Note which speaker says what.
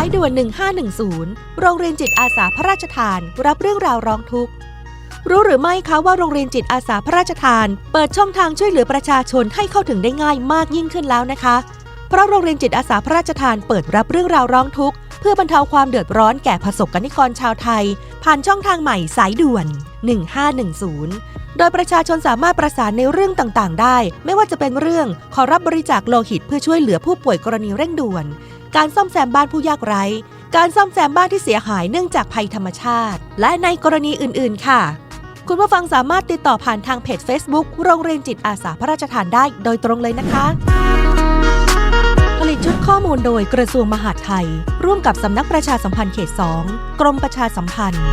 Speaker 1: ายด่วน 1510 โรงเรียนจิตอาสาพระราชทาน รับเรื่องราวร้องทุกข์ รู้หรือไม่คะว่าโรงเรียนจิตอาสาพระราชทาน เปิดช่องทางช่วยเหลือประชาชนให้เข้าถึงได้ง่ายมากยิ่งขึ้นแล้วนะคะ เพราะโรงเรียนจิตอาสาพระราชทานเปิดรับเรื่องราวร้องทุกข์ เพื่อบรรเทาความเดือดร้อนแก่ประสบกนิกรชาวไทย ผ่านช่องทางใหม่สายด่วน 1510 โดยประชาชนสามารถประสานในเรื่องต่างๆ ได้ ไม่ว่าจะเป็นเรื่องขอรับบริจาคโลหิตเพื่อช่วยเหลือผู้ป่วยกรณีเร่งด่วน การซ่อมแซมบ้านผู้ยากไร้ การซ่อมแซมบ้านที่เสียหายเนื่องจากภัยธรรมชาติ และในกรณีอื่น ๆ ค่ะ คุณผู้ฟังสามารถติดต่อผ่านทางเพจ Facebook โรงเรียนจิตอาสาพระราชทานได้โดยตรงเลยนะคะ ผลิตชุดข้อมูลโดยกระทรวงมหาดไทย ร่วมกับสำนักประชาสัมพันธ์เขต 2 กรมประชาสัมพันธ์